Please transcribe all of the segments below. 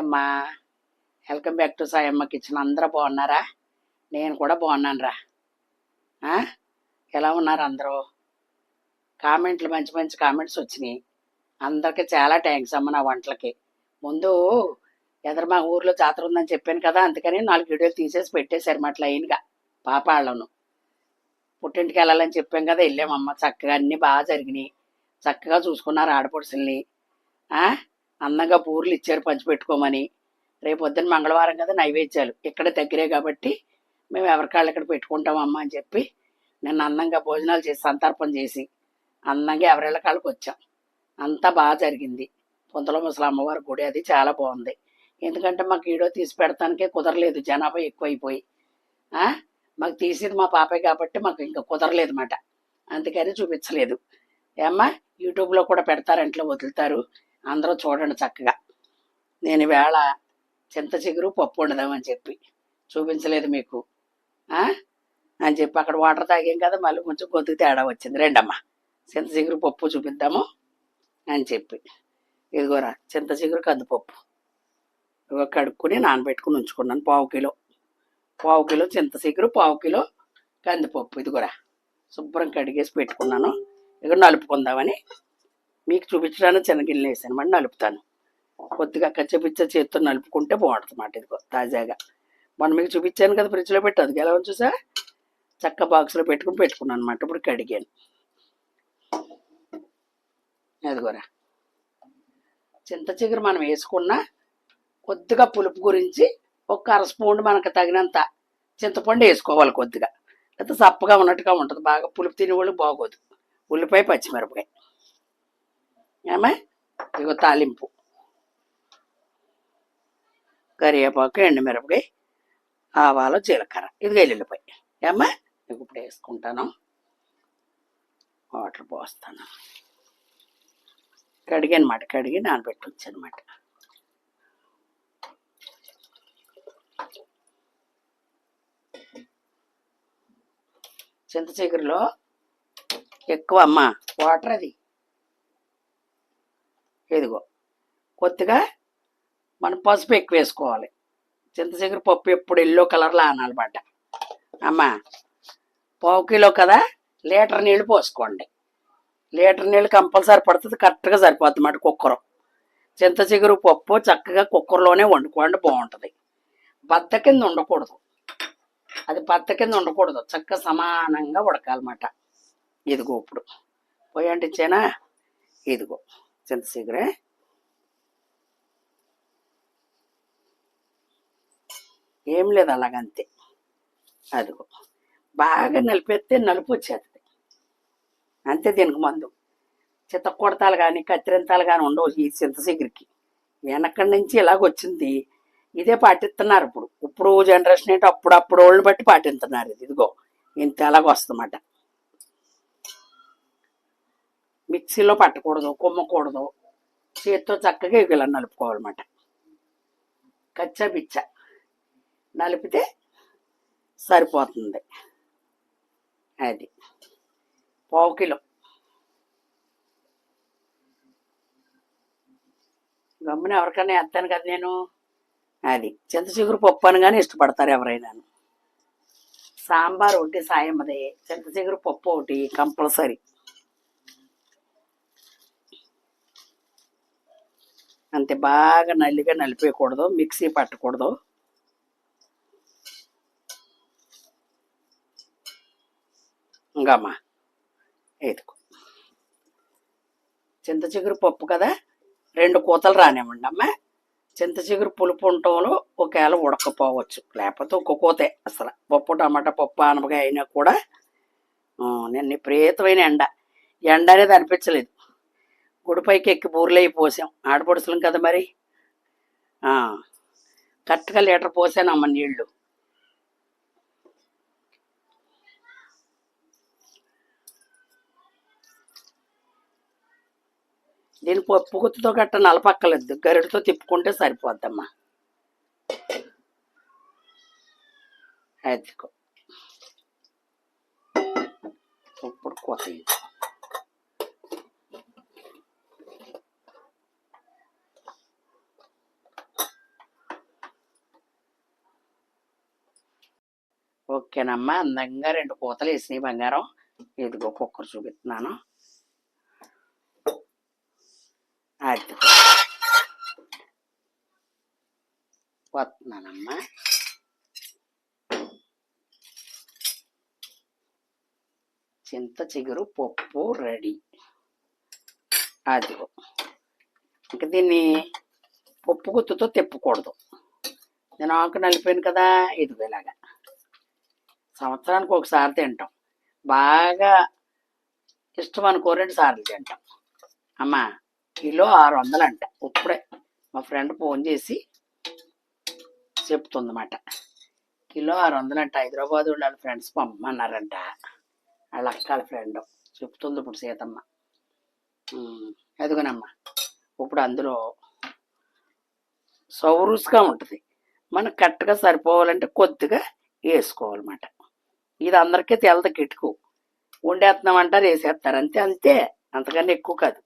అమ్మా welcome back to Sayamma kitchen అందరూ బాగున్నారా? నేను కూడా బాగున్నాను రా ఎలా ఉన్నారు అందరూ? కామెంట్లు మంచి మంచి కామెంట్స్ వచ్చినాయి. అందరికీ చాలా థ్యాంక్స్ అమ్మ నా వంటలకి. ముందు ఎదరు మా ఊర్లో జాతర ఉందని చెప్పాను కదా అందుకని నాలుగు వీడియోలు తీసేసి పెట్టేశారు మా లైన్గా పాపాళ్ళను. పుట్టింటికి వెళ్ళాలని చెప్పాం కదా వెళ్ళామమ్మ. చక్కగా అన్నీ బాగా జరిగినాయి. చక్కగా చూసుకున్నారు ఆడపడుచుల్ని. అందంగా పూర్లు ఇచ్చారు పంచిపెట్టుకోమని రేపు పొద్దున్న మంగళవారం కదా నైవేద్యాలు. ఇక్కడ దగ్గరే కాబట్టి మేము ఎవరికాళ్ళు ఇక్కడ పెట్టుకుంటామమ్మా అని చెప్పి నేను అందంగా భోజనాలు చేసి సంతర్పణ చేసి అందంగా ఎవరిళ్ళ కాళ్ళకి వచ్చాం. అంతా బాగా జరిగింది. పొంతల ముసలి అమ్మవారి గుడి అది చాలా బాగుంది. ఎందుకంటే మాకు వీడియో తీసి పెడతానికే కుదరలేదు. జనాభా ఎక్కువైపోయి. మాకు తీసేది మా పాపే కాబట్టి మాకు ఇంకా కుదరలేదు మాట. అందుకని చూపించలేదు. ఏమ్మా? యూట్యూబ్లో కూడా పెడతారంట్లో వదులుతారు. అందరూ చూడండి చక్కగా. నేను వేళ చింత చిగురు పప్పు వండుదామని చెప్పి చూపించలేదు మీకు. అని చెప్పి అక్కడ వాటర్ తాగాం కదా మళ్ళీ కొంచెం గొంతుకు తేడా వచ్చింది. రెండమ్మా చింత చిగురు పప్పు చూపిద్దాము అని చెప్పి. ఇదిగోరా చింత చిగురు కందిపప్పు. ఇదిగో కడుక్కుని నానబెట్టుకుని ఉంచుకున్నాను పావు కిలో. పావు కిలో చింత చిగురు పావు కిలో కందిపప్పు. ఇదిగోరా శుభ్రం కడిగేసి పెట్టుకున్నాను. ఇక నలుపుకుందామని మీకు చూపించడానికి చిన్నగిన్నె వేసాను. మరి నలుపుతాను. కొద్దిగా కచ్చపిచ్చ చేత్తో నలుపుకుంటే బాగుంటుంది అన్నమాట ఇదిగో తాజాగా. మొన్న మీకు చూపించాను కదా ఫ్రిడ్జ్లో పెట్టి అది ఎలా చూసా చక్క బాక్స్లో పెట్టుకుని పెట్టుకున్నాను అనమాట ఇప్పుడు కడిగాను. అదిగోరా. చింత చిగురు మనం వేసుకున్న కొద్దిగా పులుపు గురించి ఒక అర స్పూన్ మనకు తగినంత చింతపండు వేసుకోవాలి కొద్దిగా. లేకపోతే సప్పగా ఉన్నట్టుగా ఉంటుంది. బాగా పులుపు తినేవాళ్ళు బాగోదు. ఉల్లిపాయ పచ్చిమిరపకాయ. ఏమే? ఇగో తాలింపు. కరివేపాకు ఎండుమిరపకాయ ఆవాలు జీలకర్ర. ఇది ఎల్లుల్లిపాయ. ఏమ్మా ఇవి ఇప్పుడు వేసుకుంటాను. వాటర్ పోస్తాను. కడిగి అనమాట కడిగి నానబెట్టొచ్చు అనమాట చింత చిగురులో ఎక్కువ అమ్మ వాటర్ అది. ఇదిగో కొద్దిగా మనం పసుపు ఎక్కువ వేసుకోవాలి. చింతచిగురు పప్పు ఎప్పుడు ఎల్లో కలర్లో అనాలన్నమాట అమ్మా పావు కిలో కదా లీటర్ నీళ్ళు పోసుకోండి. లీటర్ నీళ్ళు కంపల్సరీ పడుతుంది కరెక్ట్గా సరిపోద్ది అన్నమాట కుక్కరు. చింతచిగురు పప్పు చక్కగా కుక్కర్లోనే వండుకోండి బాగుంటుంది. బద్ద కింద ఉండకూడదు. అది బద్ద కింద ఉండకూడదు చక్కగా సమానంగా ఉడకాలన్నమాట ఇదిగో ఇప్పుడు. పోయి అంటించేనా? ఇదిగో. చింత ఏం లేదు అలాగంతే. అదిగో. బాగా నలిపేస్తే నలుపు వచ్చేస్తుంది అంతే దీనికి మందు. చిత్త కొడతాలు కానీ కత్తిరింతాలు కానీ ఉండవు ఈ చింత వెనక్కడి నుంచి ఇలాగ వచ్చింది. ఇదే పాటిస్తున్నారు ఇప్పుడు. ఇప్పుడు జనరేషన్ ఏంటో అప్పుడు అప్పుడు వాళ్ళని బట్టి పాటిస్తున్నారు ఇది. ఇదిగో. ఇంత ఎలాగొస్తుందన్నమాట మిక్సీలో పట్టకూడదు కుమ్మకూడదు. చేత్తో చక్కగా ఇలా నలుపుకోవాలన్నమాట. కచ్చా బిచ్చ నలిపితే సరిపోతుంది. అది. పావు కిలో. గమ్మున ఎవరికైనా వేస్తాను కదా నేను. అది. చింత చిగురు పప్పు అని కానీ ఇష్టపడతారు ఎవరైనా సాంబార్ ఒకటి సాయమ్మది. చింత చిగురు పప్పు ఒకటి కంపల్సరీ. అంతే బాగా నల్లిగా నలిపేయకూడదు మిక్సీ పట్టకూడదు. ఇంకమ్మా ఎదుకో చింత చిగురు పప్పు కదా? రెండు కూతలు రానివ్వండి అమ్మా. చింత చిగురు పులుపు ఉండటంలో ఒకవేళ ఉడకపోవచ్చు లేకపోతే ఒక కూతే అసలు. పప్పు టమాటా పప్పు ఆనపకాయ అయినా కూడా నేను విపరీతమైన ఎండ. ఎండ అనేది అనిపించలేదు. గుడిపైకి ఎక్కి బూర్లయి పోసాం. ఆడపడుచులం కదా మరి? కరెక్ట్గా లీటర్ పోసానమ్మ నీళ్ళు. దీని పప్పు గట్ట నలపక్కలేదు గరిటతో తిప్పుకుంటే సరిపోద్దమ్మా. అదిగో. ఇప్పుడు కోత ఇది. ఓకేనమ్మా అందంగా రెండు కూతలు వేసినాయి బంగారం. ఇదిగో కుక్కర్ చూపిస్తున్నాను. అది వస్తున్నానమ్మా. చింత చిగురు పప్పు రెడీ. అదిగో. ఇంకా దీన్ని పప్పు గుత్తుతో తిప్పకూడదు. నేను ఆకు నలిపాను కదా ఇదిగో ఇలాగా. సంవత్సరానికి ఒకసారి తింటాం. బాగా ఇష్టం అనుకో రెండు సార్లు తింటాం. అమ్మా కిలో ఆరు వందలు అంట ఇప్పుడే మా ఫ్రెండ్ ఫోన్ చేసి చెప్తుందన్నమాట. కిలో ఆరు వందలు అంట హైదరాబాద్ వాళ్ళ ఫ్రెండ్స్ పంపమన్నారంట వాళ్ళ అక్కల ఫ్రెండ్ చెప్తుంది ఇప్పుడు సీతమ్మ. ఎదుగునమ్మా. అదిగోనమ్మా ఇప్పుడు అందులో సౌరుసుగా ఉంటుంది. మనకు కరెక్ట్గా సరిపోవాలంటే కొద్దిగా వేసుకోవాలన్నమాట. ఇది అందరికీ తెలద కిటుకు. వండేస్తున్నామంటారు వేసేస్తారు అంతే అంతే. అంతకన్నా ఎక్కువ కాదు.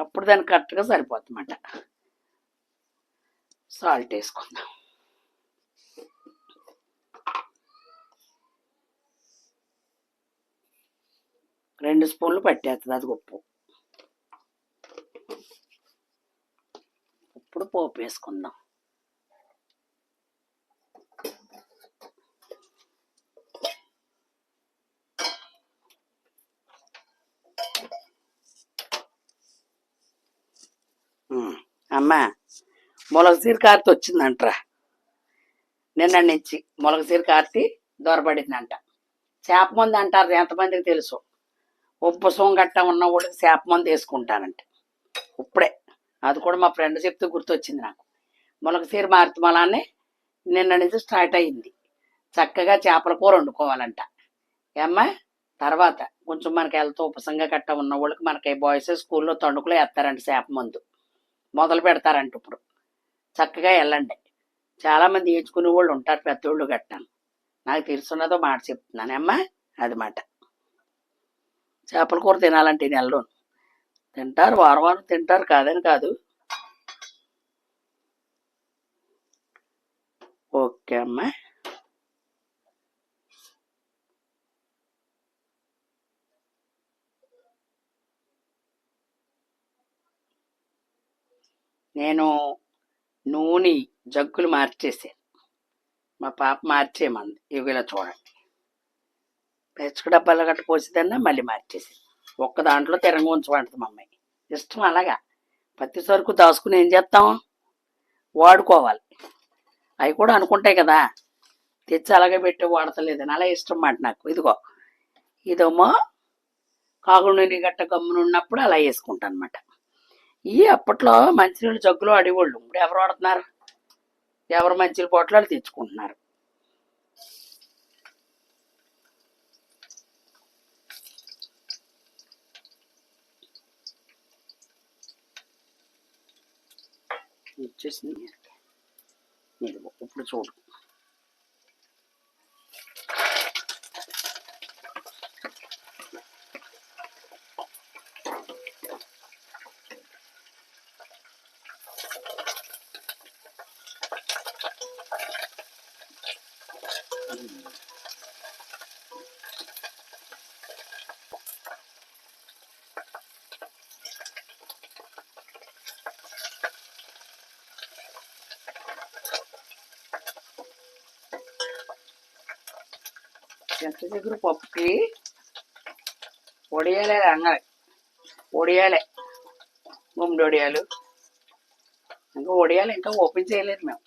అప్పుడు దానికి కరెక్ట్గా సరిపోతుందన్నమాట. సాల్ట్ వేసుకుందాం. రెండు స్పూన్లు పట్టేస్తుంది అది ఉప్పు. ఇప్పుడు పోపు వేసుకుందాం. అమ్మ మొలగసీర కార్తె వచ్చిందంటరా. నిన్న నుంచి మొలగసీర కార్తె దొరబడిందంట. చేప మంది అంటారు ఎంతమందికి తెలుసు? ఉబ్బసం గట్ట ఉన్న వాళ్ళకి చేప మంది వేసుకుంటానంట ఇప్పుడే. అది కూడా మా ఫ్రెండ్ చెప్తే గుర్తొచ్చింది నాకు. మొలగసీర మారుతమలానే నిన్న నుంచి స్టార్ట్ అయింది. చక్కగా చేపల కూర వండుకోవాలంట. ఏమ్మా తర్వాత కొంచెం మనకి వెళ్తూ ఉపసంగా కట్ట ఉన్న వాళ్ళకి మనకి బాయ్స్ స్కూల్లో తండుకులు వేస్తారంట చేప మందు. మొదలు పెడతారంట ఇప్పుడు. చక్కగా వెళ్ళండి. చాలా మంది ఏడ్చుకునే వాళ్ళు ఉంటారు పెద్దోళ్ళు గట్టాను నాకు తెలుసున్నదో మాట చెప్తున్నానమ్మా అది మాట. చేపల కూర తినాలంటే నెలలోను. తింటారు వారం వారం తింటారు కాదని కాదు. ఓకే అమ్మా. నేను నూనె జగ్గులు మార్చేసాను మా పాప మార్చేయమంది. ఇవి ఇలా చూడండి. పెచ్చుకు డబ్బాలు గట్ట పోసేదన్నా మళ్ళీ మార్చేసి ఒక్క దాంట్లో తిరంగ ఉంచమంటుంది మా అమ్మాయి. ఇష్టం అలాగా. పత్తి సరుకు దాచుకుని ఏం చేస్తాం వాడుకోవాలి. అవి కూడా అనుకుంటాయి కదా. తెచ్చి అలాగే పెట్టి వాడతలేదని. అలా ఇష్టం మాట నాకు. ఇదిగో. ఇదేమో కాగుడు నూనె గట్ట గమ్మున ఉన్నప్పుడు అలా వేసుకుంటాను అనమాట ఈ అప్పట్లో మంచినీళ్ళు జగ్గులు అడివాళ్ళు ఇప్పుడు ఎవరు వాడుతున్నారు? ఎవరు మంచి పొట్లాలు తెచ్చుకుంటున్నారు. వచ్చేసింది ఇప్పుడు చూడు. ఎంత దగ్గర పప్పుకి ఒడియాలే అన్నారు ఒడియాలే గుమ్మడి ఒడియాలు ఇంకా ఒడియాలు ఇంకా ఓపెన్ చేయలేదు మేము.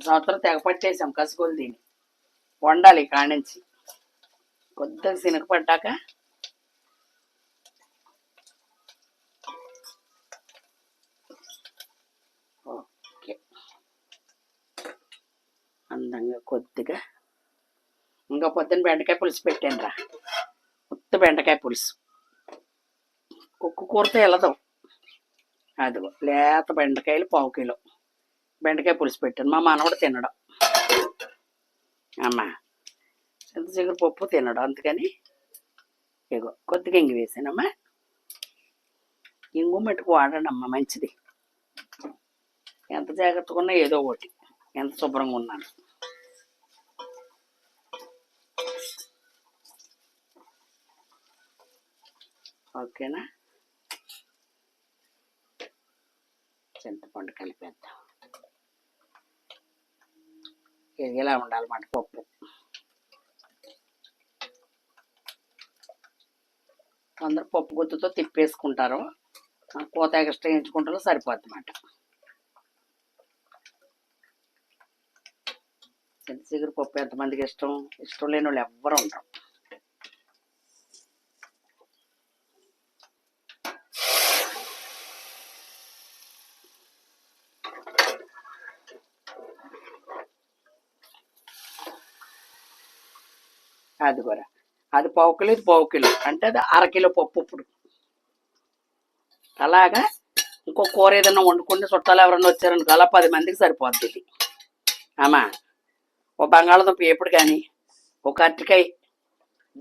సంవత్సరం తెగపట్టేసాం కసుగోలు దీన్ని వండాలి కాడి నుంచి. కొద్దిగా శనగపడ్డాక ఓకే. అందంగా కొద్దిగా ఇంకా పొద్దున్న బెండకాయ పులుసు పెట్టాను రా ఉత్త బెండకాయ పులుసు. కుక్కు కూరతో వెళ్ళదు అదిగో లేత బెండకాయలు పావు కిలో. బెండకాయ పులుసు పెట్టాను. మా మనవడు తినడం. అమ్మా ఎంత చిగురు పప్పు తినడం. అందుకని ఇగో కొద్దిగా ఇంగి వేసానమ్మా. ఇంగు మట్టుకు వాడండి మంచిది. ఎంత జాగ్రత్తగా ఉన్నా ఏదో ఒకటి. ఎంత శుభ్రంగా ఉన్నాను. ఓకేనా? చింతపండు కలిపేద్దాం. ఇది ఇలా ఉండాలన్నమాట పప్పు అందరు పప్పు గుత్తుతో తిప్పేసుకుంటారు. కోత ఎక్స్ట్రా వేయించుకుంటారో సరిపోద్ది అన్నమాట చింతచిగురు పప్పు ఎంతమందికి ఇష్టం? ఇష్టం లేని వాళ్ళు ఎవ్వరు ఉండరు. అది కూడా. అది పావు కిలో ఇది పావు కిలో. అంటే అది అరకిలో పప్పు ఇప్పుడు. అలాగా ఇంకో కూర ఏదైనా వండుకుంటే చుట్టాలు ఎవరైనా వచ్చారనుకో అలా పది మందికి సరిపోద్ది ఇది. ఆమా ఓ బంగాళదుంప ఏపుడు కానీ ఒక అరటికాయ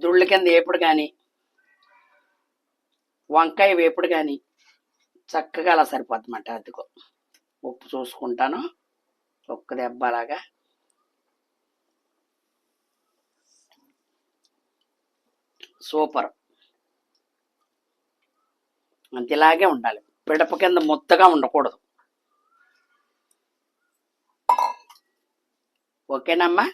దుళ్ళ కింద ఏపుడు కానీ వంకాయ వేపుడు కానీ చక్కగా అలా సరిపోద్ది అన్నమాట. అదిగో ఉప్పు చూసుకుంటాను. ఒక్క దెబ్బ అలాగా. సూపర్. అంత ఇలాగే ఉండాలి. పిడప కింద ముత్తగా ఉండకూడదు. ఓకేనమ్మా?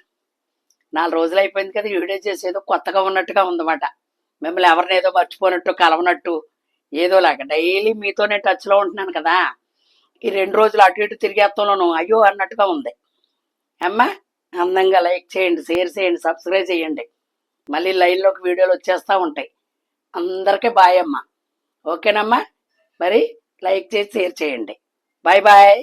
నాలుగు రోజులు అయిపోయింది కదా ఈ వీడియో చేసేదో కొత్తగా ఉన్నట్టుగా ఉందన్నమాట. మిమ్మల్ని ఎవరిని ఏదో మర్చిపోయినట్టు కలవనట్టు ఏదోలాగా డైలీ మీతోనే టచ్లో ఉంటున్నాను కదా. ఈ రెండు రోజులు అటు ఇటు తిరిగేత్తంలోను అయ్యో అన్నట్టుగా ఉంది. అమ్మా అందంగా లైక్ చేయండి షేర్ చేయండి సబ్స్క్రైబ్ చేయండి. మళ్ళీ లైన్లోకి వీడియోలు వచ్చేస్తూ ఉంటాయి. అందరికీ బాయ్ అమ్మా. ఓకేనమ్మా? మరి లైక్ చేసి షేర్ చేయండి. Bye bye.